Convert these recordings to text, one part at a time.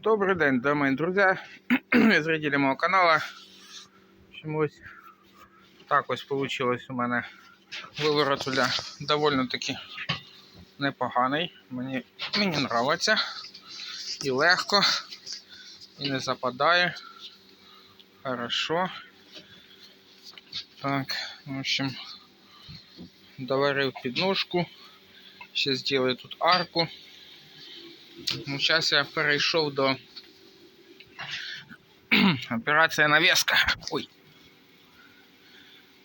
Добрий день, дамы и друзья, зрители мого канала. Ось так ось получилось у мене виворотуля довольно таки непоганий. Мені, мені нравиться. І легко, і не западає. Хорошо. Так, в общем, доварив підножку. Ще зробив тут арку. Ну, зараз я перейшов до операція навеска. Ой.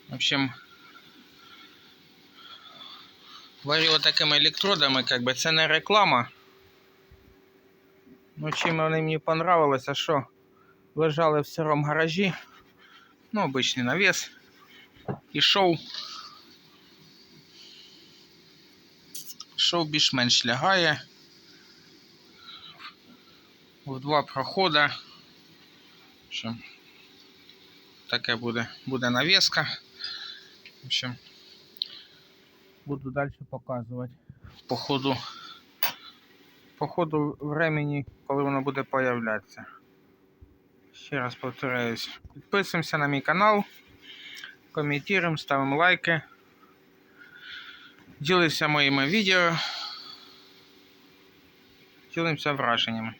В общем, варю такими електродами, как би це не реклама. Ну, чим вони мені понравилось, а що лежали в сирому гаражі. Ну, обичний навес. Ішов. Ішов більш-менш лягає. В два проходи. В общем, таке буде, буде навеска. В общем, буду далі показувати по ходу, по ходу времени, коли воно буде появлятися. Ще раз повторяюсь, підписуємося на мій канал, коментуємо, ставимо лайки, ділимося моїми відео, ділимося враженнями.